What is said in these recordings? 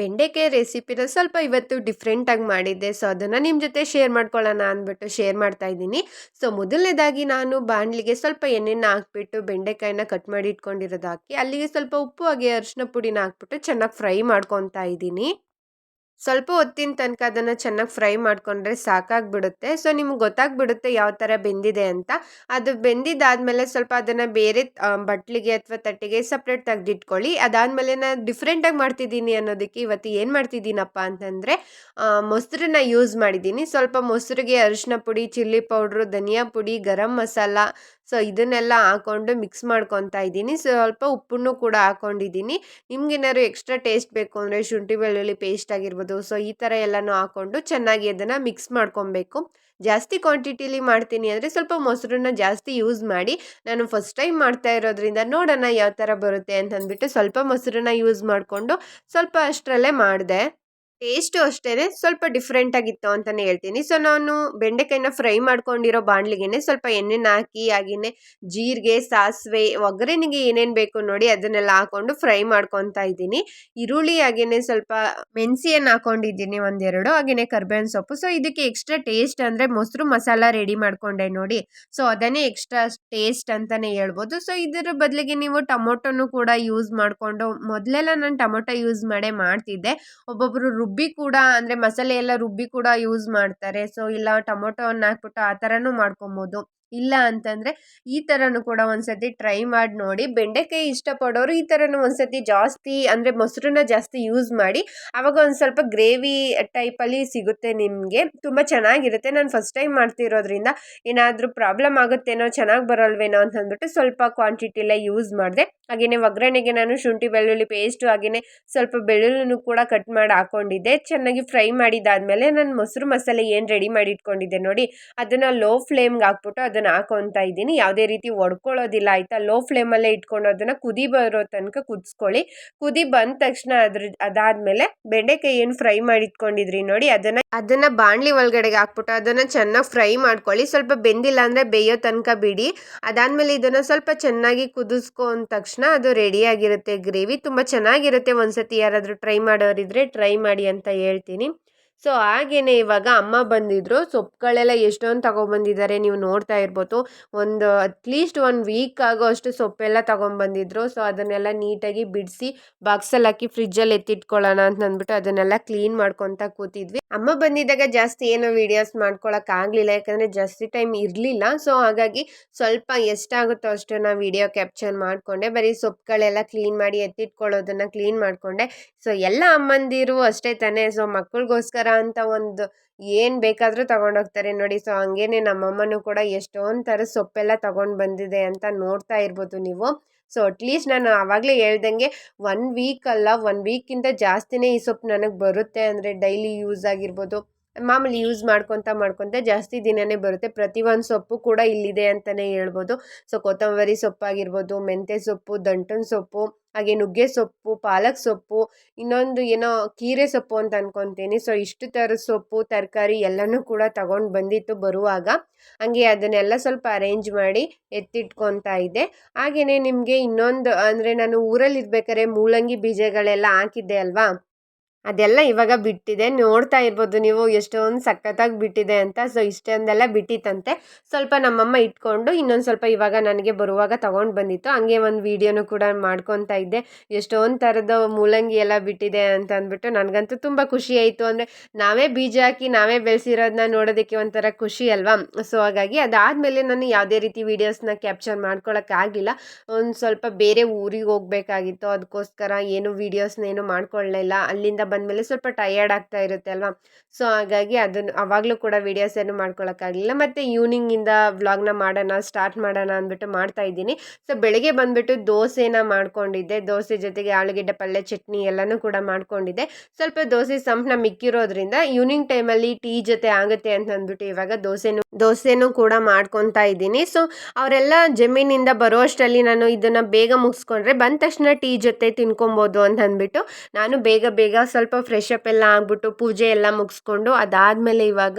ಬೆಂಡೆಕಾಯಿ ರೆಸಿಪಿನ ಸ್ವಲ್ಪ ಇವತ್ತು ಡಿಫ್ರೆಂಟಾಗಿ ಮಾಡಿದ್ದೆ. ಸೊ ಅದನ್ನು ನಿಮ್ಮ ಜೊತೆ ಶೇರ್ ಮಾಡ್ಕೊಳ್ಳೋಣ ಅಂದ್ಬಿಟ್ಟು ಶೇರ್ ಮಾಡ್ತಾ ಇದ್ದೀನಿ. ಸೊ ಮೊದಲನೇದಾಗಿ ನಾನು ಬಾಣಲಿಗೆ ಸ್ವಲ್ಪ ಎಣ್ಣೆನ ಹಾಕ್ಬಿಟ್ಟು ಬೆಂಡೆಕಾಯಿನ ಕಟ್ ಮಾಡಿ ಇಟ್ಕೊಂಡಿರೋದು ಹಾಕಿ, ಅಲ್ಲಿಗೆ ಸ್ವಲ್ಪ ಉಪ್ಪು, ಹಾಗೆ ಅರಿಶಿನ ಪುಡಿನ ಹಾಕ್ಬಿಟ್ಟು ಚೆನ್ನಾಗಿ ಫ್ರೈ ಮಾಡ್ಕೊತಾ ಇದ್ದೀನಿ. ಸ್ವಲ್ಪ ಹೊತ್ತಿನ ತನಕ ಅದನ್ನು ಚೆನ್ನಾಗಿ ಫ್ರೈ ಮಾಡಿಕೊಂಡ್ರೆ ಸಾಕಾಗಿಬಿಡುತ್ತೆ. ಸೊ, ನಿಮ್ಗೆ ಗೊತ್ತಾಗ್ಬಿಡುತ್ತೆ ಯಾವ ಥರ ಬೆಂದಿದೆ ಅಂತ. ಅದು ಬೆಂದಿದ್ದಾದಮೇಲೆ ಸ್ವಲ್ಪ ಅದನ್ನು ಬೇರೆ ಬಟ್ಲಿಗೆ ಅಥವಾ ತಟ್ಟೆಗೆ ಸಪ್ರೇಟ್ ತೆಗೆದಿಟ್ಕೊಳ್ಳಿ. ಅದಾದಮೇಲೆ ನಾನು ಡಿಫ್ರೆಂಟಾಗಿ ಮಾಡ್ತಿದ್ದೀನಿ ಅನ್ನೋದಕ್ಕೆ ಇವತ್ತು ಏನು ಮಾಡ್ತಿದ್ದೀನಪ್ಪ ಅಂತಂದರೆ ಮೊಸರನ್ನ ಯೂಸ್ ಮಾಡಿದ್ದೀನಿ. ಸ್ವಲ್ಪ ಮೊಸರಿಗೆ ಅರಿಶಿನ ಪುಡಿ, ಚಿಲ್ಲಿ ಪೌಡ್ರು, ಧನಿಯಾ ಪುಡಿ, ಗರಂ ಮಸಾಲ ಸೊ, ಇದನ್ನೆಲ್ಲ ಹಾಕ್ಕೊಂಡು ಮಿಕ್ಸ್ ಮಾಡ್ಕೊತಾ ಇದ್ದೀನಿ. ಸ್ವಲ್ಪ ಉಪ್ಪನ್ನು ಕೂಡ ಹಾಕ್ಕೊಂಡಿದ್ದೀನಿ ನಿಮ್ಗೇನಾದ್ರು ಎಕ್ಸ್ಟ್ರಾ ಟೇಸ್ಟ್ ಬೇಕು ಅಂದರೆ ಶುಂಠಿ ಬೆಳ್ಳುಳ್ಳಿ ಪೇಸ್ಟ್ ಆಗಿರ್ಬೋದು, ಸೊ, ಈ ಥರ ಎಲ್ಲನೂ ಹಾಕ್ಕೊಂಡು ಚೆನ್ನಾಗಿ ಅದನ್ನು ಮಿಕ್ಸ್ ಮಾಡ್ಕೊಬೇಕು. ಜಾಸ್ತಿ ಕ್ವಾಂಟಿಟಿಲಿ ಮಾಡ್ತೀನಿ ಅಂದರೆ ಸ್ವಲ್ಪ ಮೊಸರನ್ನ ಜಾಸ್ತಿ ಯೂಸ್ ಮಾಡಿ, ನಾನು ಫಸ್ಟ್ ಟೈಮ್ ಮಾಡ್ತಾ ಇರೋದ್ರಿಂದ ನೋಡೋಣ ಯಾವ ಥರ ಬರುತ್ತೆ ಅಂತ ಅಂದ್ಬಿಟ್ಟು ಸ್ವಲ್ಪ ಮೊಸರನ್ನ ಯೂಸ್ ಮಾಡಿಕೊಂಡು ಸ್ವಲ್ಪ ಅಷ್ಟರಲ್ಲೇ ಮಾಡಿದೆ. ಟೇಸ್ಟು ಅಷ್ಟೇ ಸ್ವಲ್ಪ ಡಿಫ್ರೆಂಟಾಗಿತ್ತು ಅಂತಲೇ ಹೇಳ್ತೀನಿ. ಸೊ ನಾನು ಬೆಂಡೆಕಾಯಿನ ಫ್ರೈ ಮಾಡ್ಕೊಂಡಿರೋ ಬಾಣಲಿಗೆನೆ ಸ್ವಲ್ಪ ಎಣ್ಣೆನ ಹಾಕಿ ಹಾಗೆಯೇ ಜೀರಿಗೆ, ಸಾಸಿವೆ, ಒಗ್ಗರಣೆಗೆ ಏನೇನು ಬೇಕು ನೋಡಿ ಅದನ್ನೆಲ್ಲ ಹಾಕೊಂಡು ಫ್ರೈ ಮಾಡ್ಕೊತಾ ಇದ್ದೀನಿ. ಈರುಳ್ಳಿ ಹಾಗೆಯೇ ಸ್ವಲ್ಪ ಮೆಣಸಿಯನ್ನು ಹಾಕೊಂಡಿದ್ದೀನಿ ಒಂದೆರಡು ಹಾಗೆಯೇ ಕರ್ಬೇವಿನ ಸೊಪ್ಪು. ಸೊ ಇದಕ್ಕೆ ಎಕ್ಸ್ಟ್ರಾ ಟೇಸ್ಟ್ ಅಂದರೆ ಮೊಸರು ಮಸಾಲ ರೆಡಿ ಮಾಡಿಕೊಂಡೆ ನೋಡಿ. ಸೊ ಅದನ್ನೇ ಎಕ್ಸ್ಟ್ರಾ ಟೇಸ್ಟ್ ಅಂತಲೇ ಹೇಳ್ಬೋದು. ಸೊ ಇದರ ಬದಲಿಗೆ ನೀವು ಟೊಮೊಟೊನು ಕೂಡ ಯೂಸ್ ಮಾಡಿಕೊಂಡು ಮೊದಲೆಲ್ಲ ನಾನು ಟೊಮೊಟೊ ಯೂಸ್ ಮಾಡೇ ಮಾಡ್ತಿದ್ದೆ. ಒಬ್ಬೊಬ್ಬರು ರುಬ್ಬಿ ಕೂಡ, ಅಂದರೆ ಮಸಾಲೆ ಎಲ್ಲ ರುಬ್ಬಿ ಕೂಡ ಯೂಸ್ ಮಾಡ್ತಾರೆ. ಸೊ ಇಲ್ಲ ಟೊಮೊಟೊವನ್ನು ಹಾಕ್ಬಿಟ್ಟು ಆ ಥರನೂ ಮಾಡ್ಕೊಬೋದು. ಇಲ್ಲ ಅಂತಂದರೆ ಈ ಥರನೂ ಕೂಡ ಒಂದ್ಸತಿ ಟ್ರೈ ಮಾಡಿ ನೋಡಿ. ಬೆಂಡೆಕಾಯಿ ಇಷ್ಟಪಡೋರು ಈ ಥರನೂ ಒಂದ್ಸತಿ ಜಾಸ್ತಿ, ಅಂದರೆ ಮೊಸರನ್ನ ಜಾಸ್ತಿ ಯೂಸ್ ಮಾಡಿ. ಆವಾಗ ಒಂದು ಸ್ವಲ್ಪ ಗ್ರೇವಿ ಟೈಪಲ್ಲಿ ಸಿಗುತ್ತೆ ನಿಮಗೆ. ತುಂಬ ಚೆನ್ನಾಗಿರುತ್ತೆ. ನಾನು ಫಸ್ಟ್ ಟೈಮ್ ಮಾಡ್ತಿರೋದ್ರಿಂದ ಏನಾದರೂ ಪ್ರಾಬ್ಲಮ್ ಆಗುತ್ತೇನೋ, ಚೆನ್ನಾಗಿ ಬರೋಲ್ವೇನೋ ಅಂತ ಅಂದ್ಬಿಟ್ಟು ಸ್ವಲ್ಪ ಕ್ವಾಂಟಿಟಿಲೇ ಯೂಸ್ ಮಾಡಿದೆ. ಹಾಗೆಯೇ ಒಗ್ಗರಣೆಗೆ ನಾನು ಶುಂಠಿ, ಬೆಳ್ಳುಳ್ಳಿ ಪೇಸ್ಟು ಹಾಗೆಯೇ ಸ್ವಲ್ಪ ಬೆಳ್ಳುಳ್ಳಿನೂ ಕೂಡ ಕಟ್ ಮಾಡಿ ಹಾಕ್ಕೊಂಡಿದ್ದೆ ಚೆನ್ನಾಗಿ ಫ್ರೈ ಮಾಡಿದಾದಮೇಲೆ ನಾನು ಮೊಸರು ಮಸಾಲೆ ಏನು ರೆಡಿ ಮಾಡಿ ಇಟ್ಕೊಂಡಿದ್ದೆ ನೋಡಿ, ಅದನ್ನು ಲೋ ಫ್ಲೇಮ್ಗೆ ಹಾಕ್ಬಿಟ್ಟು ಅದನ್ನು ಹಾಕೊತಾ ಇದ್ದೀನಿ. ಯಾವುದೇ ರೀತಿ ಒಡ್ಕೊಳ್ಳೋದಿಲ್ಲ ಆಯಿತಾ? ಲೋ ಫ್ಲೇಮಲ್ಲೇ ಇಟ್ಕೊಂಡು ಅದನ್ನು ಕುದಿ ಬರೋ ತನಕ ಕುದಿಸ್ಕೊಳ್ಳಿ. ಕುದಿ ಬಂದ ತಕ್ಷಣ ಅದ್ರ, ಅದಾದಮೇಲೆ ಬೆಂಡೆಕಾಯಿ ಏನು ಫ್ರೈ ಮಾಡಿ ಇಟ್ಕೊಂಡಿದ್ರಿ ನೋಡಿ, ಅದನ್ನು ಅದನ್ನು ಬಾಣಲಿ ಒಳಗಡೆಗೆ ಹಾಕ್ಬಿಟ್ಟು ಅದನ್ನು ಚೆನ್ನಾಗಿ ಫ್ರೈ ಮಾಡ್ಕೊಳ್ಳಿ. ಸ್ವಲ್ಪ ಬೆಂದಿಲ್ಲ ಅಂದರೆ ಬೇಯೋ ತನಕ ಬಿಡಿ. ಅದಾದಮೇಲೆ ಇದನ್ನು ಸ್ವಲ್ಪ ಚೆನ್ನಾಗಿ ಕುದಿಸ್ಕೊಂಡ ತಕ್ಷಣ ಅದು ರೆಡಿಯಾಗಿರುತ್ತೆ ಗ್ರೇವಿ ತುಂಬ ಚೆನ್ನಾಗಿರುತ್ತೆ. ಒಂದ್ಸತಿ ಯಾರಾದರೂ ಟ್ರೈ ಮಾಡೋರಿದ್ರೆ ಟ್ರೈ ಮಾಡಿ ಅಂತ ಹೇಳ್ತೀನಿ. ಸೊ ಹಾಗೆಯೇ ಇವಾಗ ಅಮ್ಮ ಬಂದಿದ್ರು. ಸೊಪ್ಪುಗಳೆಲ್ಲ ಎಷ್ಟೊಂದು ತಗೊಂಡ್ಬಂದಿದ್ದಾರೆ ನೀವು ನೋಡ್ತಾ ಇರ್ಬೋದು. ಒಂದು ಅಟ್ಲೀಸ್ಟ್ ಒಂದು ವೀಕ್ ಆಗೋ ಅಷ್ಟು ಸೊಪ್ಪೆಲ್ಲ ತಗೊಂಬಂದಿದ್ರು. ಸೊ ಅದನ್ನೆಲ್ಲ ನೀಟಾಗಿ ಬಿಡಿಸಿ ಬಾಕ್ಸಲ್ಲಿ ಹಾಕಿ ಫ್ರಿಜ್ಜಲ್ಲಿ ಎತ್ತಿಟ್ಕೊಳ್ಳೋಣ ಅಂತ ಅಂದ್ಬಿಟ್ಟು ಅದನ್ನೆಲ್ಲ ಕ್ಲೀನ್ ಮಾಡ್ಕೊತ ಕೂತಿದ್ವಿ. ಅಮ್ಮ ಬಂದಿದ್ದಾಗ ಜಾಸ್ತಿ ಏನೋ ವೀಡಿಯೋಸ್ ಮಾಡ್ಕೊಳಕ್ಕಾಗಲಿಲ್ಲ ಯಾಕಂದರೆ ಜಾಸ್ತಿ ಟೈಮ್ ಇರಲಿಲ್ಲ. ಸೊ ಹಾಗಾಗಿ ಸ್ವಲ್ಪ ಎಷ್ಟಾಗುತ್ತೋ ಅಷ್ಟು ನಾನು ವೀಡಿಯೋ ಕ್ಯಾಪ್ಚರ್ ಮಾಡಿಕೊಂಡೆ. ಬರೀ ಸೊಪ್ಪುಗಳೆಲ್ಲ ಕ್ಲೀನ್ ಮಾಡಿ ಎತ್ತಿಟ್ಕೊಳ್ಳೋದನ್ನು ಕ್ಲೀನ್ ಮಾಡಿಕೊಂಡೆ. ಸೊ ಎಲ್ಲ ಅಮ್ಮಂದಿರು ಅಷ್ಟೇ ತಾನೇ. ಸೊ ಮಕ್ಕಳಿಗೋಸ್ಕರ ಅಂತ ಒಂದು ಏನು ಬೇಕಾದರೂ ತಗೊಂಡೋಗ್ತಾರೆ. ನೋಡಿ ಸೊ ಹಂಗೇನೆ ನಮ್ಮಮ್ಮನೂ ಕೂಡ ಎಷ್ಟೊಂದು ಥರ ಸೊಪ್ಪೆಲ್ಲ ತಗೊಂಡು ಬಂದಿದೆ ಅಂತ ನೋಡ್ತಾ ಇರ್ಬೋದು ನೀವು. ಸೊ ಅಟ್ಲೀಸ್ಟ್ ನಾನು ಆವಾಗಲೇ ಹೇಳ್ದಂಗೆ ಒನ್ ವೀಕ್ ಅಲ್ಲ ಒನ್ ವೀಕಿಂತ ಜಾಸ್ತಿನೇ ಈ ಸೊಪ್ಪು ನನಗೆ ಬರುತ್ತೆ. ಅಂದರೆ ಡೈಲಿ ಯೂಸ್ ಆಗಿರ್ಬೋದು, ಮಾಮೂಲಿ ಯೂಸ್ ಮಾಡ್ಕೊತ ಮಾಡ್ಕೊತ ಜಾಸ್ತಿ ದಿನನೇ ಬರುತ್ತೆ. ಪ್ರತಿಯೊಂದು ಸೊಪ್ಪು ಕೂಡ ಇಲ್ಲಿದೆ ಅಂತಲೇ ಹೇಳ್ಬೋದು. ಸೊ ಕೊತ್ತಂಬರಿ ಸೊಪ್ಪಾಗಿರ್ಬೋದು, ಮೆಂತ್ಯ ಸೊಪ್ಪು, ದಂಟನ ಸೊಪ್ಪು ಹಾಗೆ ನುಗ್ಗೆ ಸೊಪ್ಪು, ಪಾಲಕ್ ಸೊಪ್ಪು, ಇನ್ನೊಂದು ಏನೋ ಕೀರೆ ಸೊಪ್ಪು ಅಂತ ಅನ್ಕೊತೀನಿ. ಸೊ ಇಷ್ಟು ಥರದ ಸೊಪ್ಪು, ತರಕಾರಿ ಎಲ್ಲನೂ ಕೂಡ ತಗೊಂಡು ಬಂದಿತ್ತು ಬರುವಾಗ. ಹಂಗೆ ಅದನ್ನೆಲ್ಲ ಸ್ವಲ್ಪ ಅರೇಂಜ್ ಮಾಡಿ ಎತ್ತಿಟ್ಕೊತಾ ಇದ್ದೆ. ಹಾಗೆಯೇ ನಿಮಗೆ ಇನ್ನೊಂದು ಅಂದರೆ ನಾನು ಊರಲ್ಲಿ ಇರ್ಬೇಕಾದ್ರೆ ಮೂಲಂಗಿ ಬೀಜಗಳೆಲ್ಲ ಹಾಕಿದ್ದೆ ಅಲ್ವಾ? ಅದೆಲ್ಲ ಇವಾಗ ಬಿಟ್ಟಿದೆ. ನೋಡ್ತಾ ಇರ್ಬೋದು ನೀವು ಎಷ್ಟೊಂದು ಸಖತ್ತಾಗಿ ಬಿಟ್ಟಿದೆ ಅಂತ. ಸೊ, ಇಷ್ಟೊಂದೆಲ್ಲ ಬಿಟ್ಟಿತ್ತಂತೆ. ಸ್ವಲ್ಪ ನಮ್ಮಮ್ಮ ಇಟ್ಕೊಂಡು ಇನ್ನೊಂದು ಸ್ವಲ್ಪ ಇವಾಗ ನನಗೆ ಬರುವಾಗ ತೊಗೊಂಡು ಬಂದಿತ್ತು. ಹಂಗೆ ಒಂದು ವೀಡಿಯೋನು ಕೂಡ ಮಾಡ್ಕೊತಾ ಇದ್ದೆ. ಎಷ್ಟೊಂದು ಥರದ ಮೂಲಂಗಿ ಎಲ್ಲ ಬಿಟ್ಟಿದೆ ಅಂತ ಅಂದ್ಬಿಟ್ಟು ನನಗಂತೂ ತುಂಬ ಖುಷಿ ಆಯಿತು. ಅಂದರೆ ನಾವೇ ಬೀಜ ಹಾಕಿ ನಾವೇ ಬೆಳೆಸಿರೋದನ್ನ ನೋಡೋದಕ್ಕೆ ಒಂಥರ ಖುಷಿ ಅಲ್ವಾ? ಸೊ, ಹಾಗಾಗಿ ಅದಾದಮೇಲೆ ನಾನು ಯಾವುದೇ ರೀತಿ ವೀಡಿಯೋಸ್ನ ಕ್ಯಾಪ್ಚರ್ ಮಾಡ್ಕೊಳ್ಳೋಕ್ಕಾಗಿಲ್ಲ ಒಂದು ಸ್ವಲ್ಪ ಬೇರೆ ಊರಿಗೆ ಹೋಗ್ಬೇಕಾಗಿತ್ತು. ಅದಕ್ಕೋಸ್ಕರ ಏನು ವೀಡಿಯೋಸ್ನ ಏನು ಮಾಡ್ಕೊಳ್ಳಿಲ್ಲ ಅಲ್ಲಿಂದ ಬಂದಮೇಲೆ ಸ್ವಲ್ಪ ಟಯರ್ಡ್ ಆಗ್ತಾ ಇರುತ್ತೆ ಅಲ್ವಾ? ಸೊ ಹಾಗಾಗಿ ಅದನ್ನು ಅವಾಗಲೂ ಕೂಡ ವೀಡಿಯೋಸ್ ಏನು ಮಾಡ್ಕೊಳಕ್ಕಾಗಲಿಲ್ಲ ಮತ್ತು ಈವ್ನಿಂಗಿಂದ ವ್ಲಾಗ್ನ ಮಾಡೋಣ ಸ್ಟಾರ್ಟ್ ಮಾಡೋಣ ಅಂದ್ಬಿಟ್ಟು ಮಾಡ್ತಾ ಇದ್ದೀನಿ. ಸೊ ಬೆಳಗ್ಗೆ ಬಂದುಬಿಟ್ಟು ದೋಸೆನ ಮಾಡ್ಕೊಂಡಿದ್ದೆ. ದೋಸೆ ಜೊತೆಗೆ ಆಲೂಗೆಡ್ಡೆ, ಪಲ್ಯ, ಚಟ್ನಿ ಎಲ್ಲನೂ ಕೂಡ ಮಾಡ್ಕೊಂಡಿದ್ದೆ. ಸ್ವಲ್ಪ ದೋಸೆ ಸಂಪ್ನ ಮಿಕ್ಕಿರೋದ್ರಿಂದ ಈವ್ನಿಂಗ್ ಟೈಮಲ್ಲಿ ಟೀ ಜೊತೆ ಆಗುತ್ತೆ ಅಂತ ಅಂದ್ಬಿಟ್ಟು ಇವಾಗ ದೋಸೆನೂ ದೋಸೆನೂ ಕೂಡ ಮಾಡ್ಕೊತಾ ಇದ್ದೀನಿ. ಸೊ ಅವರೆಲ್ಲ ಜಮೀನಿಂದ ಬರೋ ಅಷ್ಟರಲ್ಲಿ ನಾನು ಇದನ್ನು ಬೇಗ ಮುಗಿಸ್ಕೊಂಡ್ರೆ ಬಂದ ತಕ್ಷಣ ಟೀ ಜೊತೆ ತಿನ್ಕೊಬೋದು ಅಂತ ಅಂದ್ಬಿಟ್ಟು ನಾನು ಬೇಗ ಬೇಗ ಸ್ವಲ್ಪ ಫ್ರೆಶ್ ಅಪ್ ಎಲ್ಲ ಆಗಿಬಿಟ್ಟು ಪೂಜೆ ಎಲ್ಲ ಮುಗಿಸ್ಕೊಂಡು ಅದಾದಮೇಲೆ ಇವಾಗ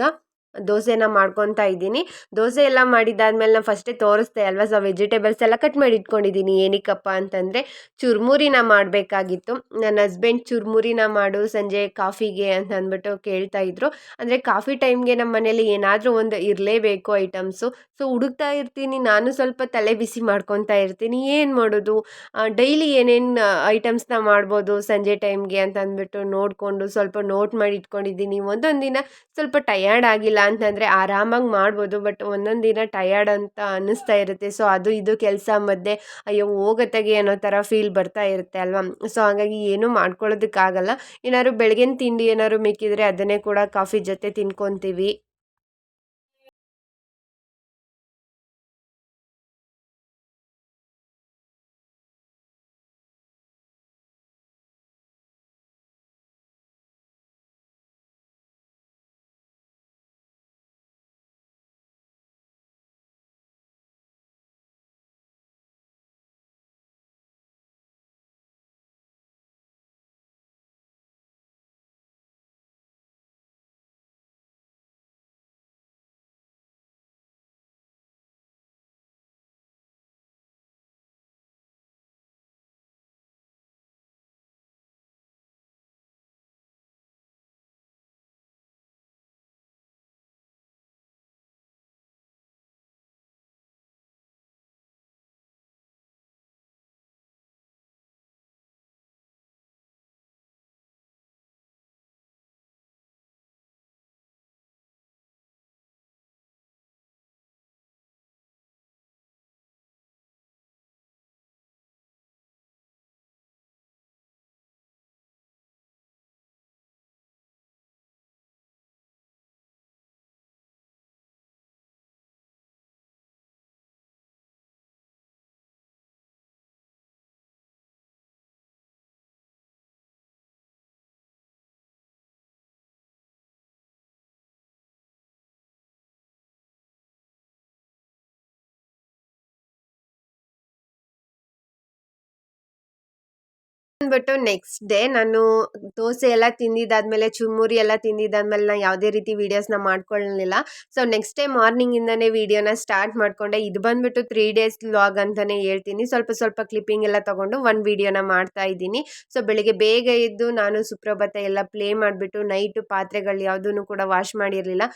ದೋಸೆನ ಮಾಡ್ಕೊತಾ ಇದ್ದೀನಿ. ದೋಸೆ ಎಲ್ಲ ಮಾಡಿದ್ದಾದ್ಮೇಲೆ ನಾನು ಫಸ್ಟೇ ತೋರಿಸ್ದೆ ಅಲ್ವಾ ಸೊ ವೆಜಿಟೇಬಲ್ಸ್ ಎಲ್ಲ ಕಟ್ ಮಾಡಿ ಇಟ್ಕೊಂಡಿದ್ದೀನಿ ಏನಕ್ಕಪ್ಪ ಅಂತಂದರೆ, ಚುರ್ಮುರಿನ ಮಾಡಬೇಕಾಗಿತ್ತು. ನನ್ನ ಹಸ್ಬೆಂಡ್ ಚುರ್ಮುರಿನ ಮಾಡು, ಸಂಜೆ ಕಾಫಿಗೆ ಅಂತ ಅಂದ್ಬಿಟ್ಟು ಕೇಳ್ತಾ ಇದ್ರು. ಅಂದರೆ ಕಾಫಿ ಟೈಮ್ಗೆ ನಮ್ಮ ಮನೇಲಿ ಏನಾದರೂ ಒಂದು ಇರಲೇಬೇಕು ಐಟಮ್ಸು ಸೊ ಹುಡುಕ್ತಾ ಇರ್ತೀನಿ. ನಾನು ಸ್ವಲ್ಪ ತಲೆ ಬಿಸಿ ಮಾಡ್ಕೊತಾ ಇರ್ತೀನಿ. ಏನು ಮಾಡೋದು? ಡೈಲಿ ಏನೇನು ಐಟಮ್ಸ್ನ ಮಾಡ್ಬೋದು ಸಂಜೆ ಟೈಮ್ಗೆ ಅಂತ ಅಂದ್ಬಿಟ್ಟು ನೋಡಿಕೊಂಡು ಸ್ವಲ್ಪ ನೋಟ್ ಮಾಡಿ ಇಟ್ಕೊಂಡಿದ್ದೀನಿ ಒಂದೊಂದು ದಿನ ಸ್ವಲ್ಪ ಟಯರ್ಡ್ ಆಗಿಲ್ಲ ಅಂತಂದರೆ ಆರಾಮಾಗಿ ಮಾಡ್ಬೋದು, ಬಟ್ ಒಂದೊಂದು ದಿನ ಟಯರ್ಡ್ ಅಂತ ಅನ್ನಿಸ್ತಾ ಇರುತ್ತೆ. ಸೊ, ಅದು ಇದು ಕೆಲಸ ಮಧ್ಯೆ ಅಯ್ಯೋ, ಹೋಗತ್ತಾಗೆ ಅನ್ನೋ ಥರ ಫೀಲ್ ಬರ್ತಾ ಇರುತ್ತೆ ಅಲ್ವಾ? ಸೊ, ಹಾಗಾಗಿ ಏನೂ ಮಾಡ್ಕೊಳ್ಳೋದಕ್ಕಾಗಲ್ಲ. ಏನಾದ್ರು ಬೆಳಗಿನ ತಿಂಡಿ ಏನಾದ್ರು ಮಿಕ್ಕಿದ್ರೆ ಅದನ್ನೇ ಕೂಡ ಕಾಫಿ ಜೊತೆ ತಿನ್ಕೊತೀವಿ. ಅಂದ್ಬಿಟ್ಟು ನೆಕ್ಸ್ಟ್ ಡೇ ನಾನು ದೋಸೆ ಎಲ್ಲ ತಿಂದಿದ್ದಾದ್ಮೇಲೆ, ಚುರುಮುರಿ ಎಲ್ಲ ತಿಂದಿದ್ದಾದ್ಮೇಲೆ ನಾನು ಯಾವುದೇ ರೀತಿ ವೀಡಿಯೋಸ್ನ ಮಾಡ್ಕೊಳ್ಳಲಿಲ್ಲ ಸೊ ನೆಕ್ಸ್ಟ್ ಡೇ ಮಾರ್ನಿಂಗಿಂದನೇ ವೀಡಿಯೋನ ಸ್ಟಾರ್ಟ್ ಮಾಡಿಕೊಂಡೆ. ಇದು ಬಂದುಬಿಟ್ಟು ತ್ರೀ ಡೇಸ್ ವ್ಲಾಗ್ ಅಂತಲೇ ಹೇಳ್ತೀನಿ. ಸ್ವಲ್ಪ ಸ್ವಲ್ಪ ಕ್ಲಿಪ್ಪಿಂಗ್ ಎಲ್ಲ ತೊಗೊಂಡು ಒಂದು ವೀಡಿಯೋನ ಮಾಡ್ತಾ ಇದ್ದೀನಿ. ಸೊ ಬೆಳಿಗ್ಗೆ ಬೇಗ ಎದ್ದು ನಾನು ಸುಪ್ರಭಾತ ಎಲ್ಲ ಪ್ಲೇ ಮಾಡಿಬಿಟ್ಟು ನೈಟು ಪಾತ್ರೆಗಳು ಯಾವುದೂ ಕೂಡ ವಾಶ್ ಮಾಡಿರಲಿಲ್ಲ.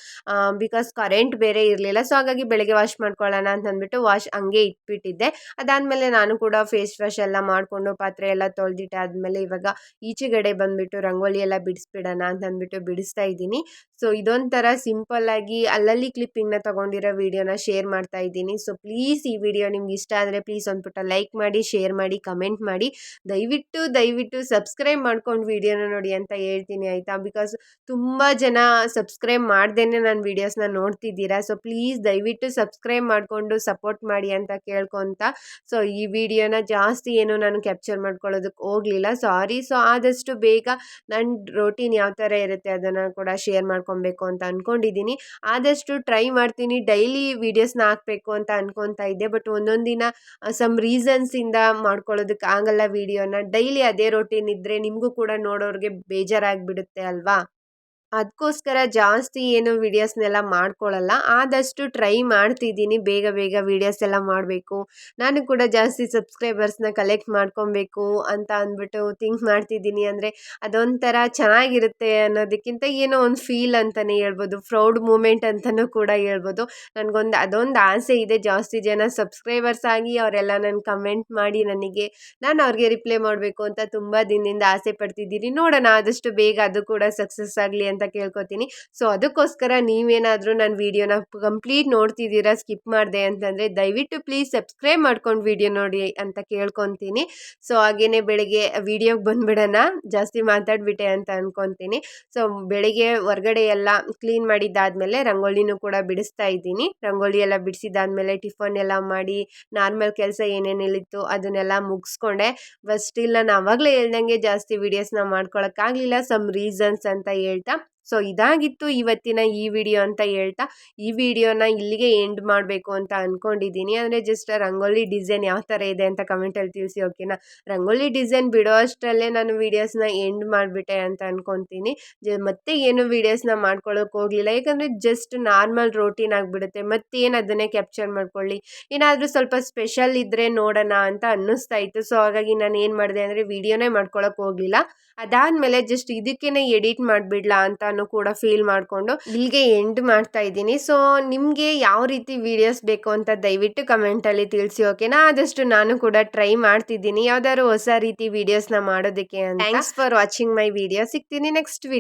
ಬಿಕಾಸ್ ಕರೆಂಟ್ ಬೇರೆ ಇರಲಿಲ್ಲ. ಸೊ ಹಾಗಾಗಿ ಬೆಳಗ್ಗೆ ವಾಶ್ ಮಾಡ್ಕೊಳ್ಳೋಣ ಅಂತ ಅಂದ್ಬಿಟ್ಟು ವಾಶ್ ಹಂಗೆ ಇಟ್ಬಿಟ್ಟಿದ್ದೆ. ಅದಾದಮೇಲೆ ನಾನು ಕೂಡ ಫೇಸ್ ವಾಶ್ ಎಲ್ಲ ಮಾಡಿಕೊಂಡು ಪಾತ್ರೆ ಎಲ್ಲ ತೊಳೆದಿಟ್ಟು ಆದಮೇಲೆ ಇವಾಗ ಈಚೆಗಡೆ ಬಂದುಬಿಟ್ಟು ರಂಗೋಲಿ ಎಲ್ಲ ಬಿಡಿಸ್ಬಿಡೋಣ ಅಂತ ಅಂದ್ಬಿಟ್ಟು ಬಿಡಿಸ್ತಾ ಇದ್ದೀನಿ. ಸೊ, ಇದೊಂಥರ ಸಿಂಪಲ್ಲಾಗಿ ಅಲ್ಲಲ್ಲಿ ಕ್ಲಿಪ್ಪಿಂಗ್ನ ತೊಗೊಂಡಿರೋ ವೀಡಿಯೋನ ಶೇರ್ ಮಾಡ್ತಾ ಇದ್ದೀನಿ. ಸೊ, ಪ್ಲೀಸ್ ಈ ವಿಡಿಯೋ ನಿಮ್ಗೆ ಇಷ್ಟ ಆದರೆ ಪ್ಲೀಸ್ ಒಂದು ಲೈಕ್ ಮಾಡಿ, ಶೇರ್ ಮಾಡಿ, ಕಮೆಂಟ್ ಮಾಡಿ. ದಯವಿಟ್ಟು ದಯವಿಟ್ಟು ಸಬ್ಸ್ಕ್ರೈಬ್ ಮಾಡ್ಕೊಂಡು ವೀಡಿಯೋನ ನೋಡಿ ಅಂತ ಹೇಳ್ತೀನಿ, ಆಯಿತಾ? ಬಿಕಾಸ್ ತುಂಬ ಜನ ಸಬ್ಸ್ಕ್ರೈಬ್ ಮಾಡ್ದೇನೆ ನಾನು ವೀಡಿಯೋಸ್ನ ನೋಡ್ತಿದ್ದೀರಾ? ಸೊ, ಪ್ಲೀಸ್ ದಯವಿಟ್ಟು ಸಬ್ಸ್ಕ್ರೈಬ್ ಮಾಡಿಕೊಂಡು ಸಪೋರ್ಟ್ ಮಾಡಿ ಅಂತ ಕೇಳ್ಕೊತ. ಸೊ, ಈ ವಿಡಿಯೋನ ಜಾಸ್ತಿ ಏನು ನಾನು ಕ್ಯಾಪ್ಚರ್ ಮಾಡ್ಕೊಳ್ಳೋದಕ್ಕೆ ಹೋಗಲಿಲ್ಲ ಸಾರಿ, ಸೊ ಆದಷ್ಟು ಬೇಗ ನನ್ನ ರೋಟೀನ್ ಯಾವ ಥರ ಇರುತ್ತೆ ಅದನ್ನು ಕೂಡ ಶೇರ್ ಮಾಡ್ಕೊಬೇಕು ಅಂತ ಅಂದ್ಕೊಂಡಿದ್ದೀನಿ ಆದಷ್ಟು ಟ್ರೈ ಮಾಡ್ತೀನಿ. ಡೈಲಿ ವೀಡಿಯೋಸ್ನ ಹಾಕಬೇಕು ಅಂತ ಅಂದ್ಕೊತಾ ಇದ್ದೆ. ಬಟ್ ಒಂದೊಂದು ದಿನ ಸಮ್ ರೀಸನ್ಸಿಂದ ಮಾಡ್ಕೊಳ್ಳೋದಕ್ಕೆ ಆಗಲ್ಲ ವೀಡಿಯೋನ ಡೈಲಿ ಅದೇ ರೋಟೀನ್ ಇದ್ದರೆ ನಿಮಗೂ ಕೂಡ ನೋಡೋರಿಗೆ ಬೇಜಾರಾಗಿಬಿಡುತ್ತೆ ಅಲ್ವಾ? ಅದಕ್ಕೋಸ್ಕರ ಜಾಸ್ತಿ ಏನು ವೀಡಿಯೋಸ್ನೆಲ್ಲ ಮಾಡ್ಕೊಳ್ಳಲ್ಲ ಆದಷ್ಟು ಟ್ರೈ ಮಾಡ್ತಿದ್ದೀನಿ. ಬೇಗ ಬೇಗ ವೀಡಿಯೋಸ್ ಎಲ್ಲ ಮಾಡಬೇಕು. ನಾನು ಕೂಡ ಜಾಸ್ತಿ ಸಬ್ಸ್ಕ್ರೈಬರ್ಸ್ನ ಕಲೆಕ್ಟ್ ಮಾಡ್ಕೊಬೇಕು ಅಂತ ಅಂದ್ಬಿಟ್ಟು ಥಿಂಕ್ ಮಾಡ್ತಿದ್ದೀನಿ. ಅಂದರೆ ಅದೊಂಥರ ಚೆನ್ನಾಗಿರುತ್ತೆ ಅನ್ನೋದಕ್ಕಿಂತ ಏನೋ ಒಂದು ಫೀಲ್ ಅಂತಲೇ ಹೇಳ್ಬೋದು. ಪ್ರೌಡ್ ಮೂಮೆಂಟ್ ಅಂತಲೂ ಕೂಡ ಹೇಳ್ಬೋದು. ನನಗೊಂದು ಅದೊಂದು ಆಸೆ ಇದೆ. ಜಾಸ್ತಿ ಜನ ಸಬ್ಸ್ಕ್ರೈಬರ್ಸ್ ಆಗಿ ಅವರೆಲ್ಲ ನನ್ನ ಕಮೆಂಟ್ ಮಾಡಿ ನನಗೆ ನಾನು ಅವ್ರಿಗೆ ರಿಪ್ಲೈ ಮಾಡಬೇಕು ಅಂತ ತುಂಬ ದಿನದಿಂದ ಆಸೆ ಪಡ್ತಿದ್ದೀನಿ. ನೋಡೋಣ ಆದಷ್ಟು ಬೇಗ ಅದು ಕೂಡ ಸಕ್ಸಸ್ ಆಗಲಿ ಅಂತ ಅಂತ ಕೇಳ್ಕೊತೀನಿ. ಸೊ ಅದಕ್ಕೋಸ್ಕರ ನೀವೇನಾದರೂ ನನ್ನ ವೀಡಿಯೋನ ಕಂಪ್ಲೀಟ್ ನೋಡ್ತಿದ್ದೀರಾ ಸ್ಕಿಪ್ ಮಾಡಿದೆ ಅಂತಂದರೆ ದಯವಿಟ್ಟು ಪ್ಲೀಸ್ ಸಬ್ಸ್ಕ್ರೈಬ್ ಮಾಡ್ಕೊಂಡು ವಿಡಿಯೋ ನೋಡಿ ಅಂತ ಕೇಳ್ಕೊತೀನಿ. ಸೊ ಹಾಗೇ ಬೆಳಗ್ಗೆ ವೀಡಿಯೋಗೆ ಬಂದುಬಿಡೋಣ. ಜಾಸ್ತಿ ಮಾತಾಡ್ಬಿಟ್ಟೆ ಅಂತ ಅನ್ಕೊತೀನಿ. ಸೊ ಬೆಳಗ್ಗೆ ಹೊರಗಡೆ ಎಲ್ಲ ಕ್ಲೀನ್ ಮಾಡಿದ್ದಾದಮೇಲೆ ರಂಗೋಲಿನೂ ಕೂಡ ಬಿಡಿಸ್ತಾ ಇದ್ದೀನಿ. ರಂಗೋಲಿ ಎಲ್ಲ ಬಿಡಿಸಿದಾದ್ಮೇಲೆ ಟಿಫನ್ ಎಲ್ಲ ಮಾಡಿ ನಾರ್ಮಲ್ ಕೆಲಸ ಏನೇನಿಲ್ಲಿತ್ತು ಅದನ್ನೆಲ್ಲ ಮುಗಿಸ್ಕೊಂಡೆ. ಬಟ್ ಸ್ಟಿಲ್ ನಾನು ಆವಾಗಲೇ ಹೇಳ್ದಂಗೆ ಜಾಸ್ತಿ ವೀಡಿಯೋಸ್ನ ಮಾಡ್ಕೊಳಕ್ಕಾಗಲಿಲ್ಲ ಸಮ್ ರೀಸನ್ಸ್ ಅಂತ ಹೇಳ್ತಾ ಸೊ, ಇದಾಗಿತ್ತು ಇವತ್ತಿನ ಈ ವಿಡಿಯೋ ಅಂತ ಹೇಳ್ತಾ, ಈ ವಿಡಿಯೋನ ಇಲ್ಲಿಗೆ ಎಂಡ್ ಮಾಡಬೇಕು ಅಂತ ಅಂದ್ಕೊಂಡಿದ್ದೀನಿ ಅಂದರೆ ಜಸ್ಟ್ ರಂಗೋಲಿ ಡಿಸೈನ್ ಯಾವ ಥರ ಇದೆ ಅಂತ ಕಮೆಂಟಲ್ಲಿ ತಿಳಿಸಿ ಓಕೆನಾ ರಂಗೋಲಿ ಡಿಸೈನ್ ಬಿಡೋ ಅಷ್ಟರಲ್ಲೇ ನಾನು ವೀಡಿಯೋಸ್ನ ಎಂಡ್ ಮಾಡಿಬಿಟ್ಟೆ ಅಂತ ಅಂದ್ಕೊತೀನಿ ಜ, ಮತ್ತೆ ಏನು ವೀಡಿಯೋಸ್ನ ಮಾಡ್ಕೊಳ್ಳೋಕೆ ಹೋಗಲಿಲ್ಲ. ಯಾಕಂದರೆ ಜಸ್ಟ್ ನಾರ್ಮಲ್ ರೋಟೀನ್ ಆಗಿಬಿಡುತ್ತೆ. ಮತ್ತೇನು ಅದನ್ನೇ ಕ್ಯಾಪ್ಚರ್ ಮಾಡ್ಕೊಳ್ಳಿ. ಏನಾದರೂ ಸ್ವಲ್ಪ ಸ್ಪೆಷಲ್ ಇದ್ದರೆ ನೋಡೋಣ ಅಂತ ಅನ್ನಿಸ್ತಾ ಇತ್ತು. ಸೊ, ಹಾಗಾಗಿ ನಾನು ಏನು ಮಾಡಿದೆ ಅಂದರೆ ವೀಡಿಯೋನೇ ಮಾಡ್ಕೊಳ್ಳೋಕೆ ಹೋಗಲಿಲ್ಲ. ಅದಾದಮೇಲೆ ಜಸ್ಟ್ ಇದಕ್ಕೇನೆ ಎಡಿಟ್ ಮಾಡಿಬಿಡ್ಲಾ ಅಂತಾನು ಕೂಡ ಫೀಲ್ ಮಾಡಿಕೊಂಡು ಇಲ್ಲಿಗೆ ಎಂಡ್ ಮಾಡ್ತಾ ಇದ್ದೀನಿ. ಸೊ ನಿಮಗೆ ಯಾವ ರೀತಿ ವಿಡಿಯೋಸ್ ಬೇಕು ಅಂತ ದಯವಿಟ್ಟು ಕಮೆಂಟಲ್ಲಿ ತಿಳಿಸಿ ಓಕೆನಾ ಆದಷ್ಟು ನಾನು ಕೂಡ ಟ್ರೈ ಮಾಡ್ತಿದ್ದೀನಿ. ಯಾವ್ದಾದ್ರು ಹೊಸ ರೀತಿ ವೀಡಿಯೋಸ್ನ ಮಾಡೋದಕ್ಕೆ thanks for watching my video ಸಿಗ್ತೀನಿ ನೆಕ್ಸ್ಟ್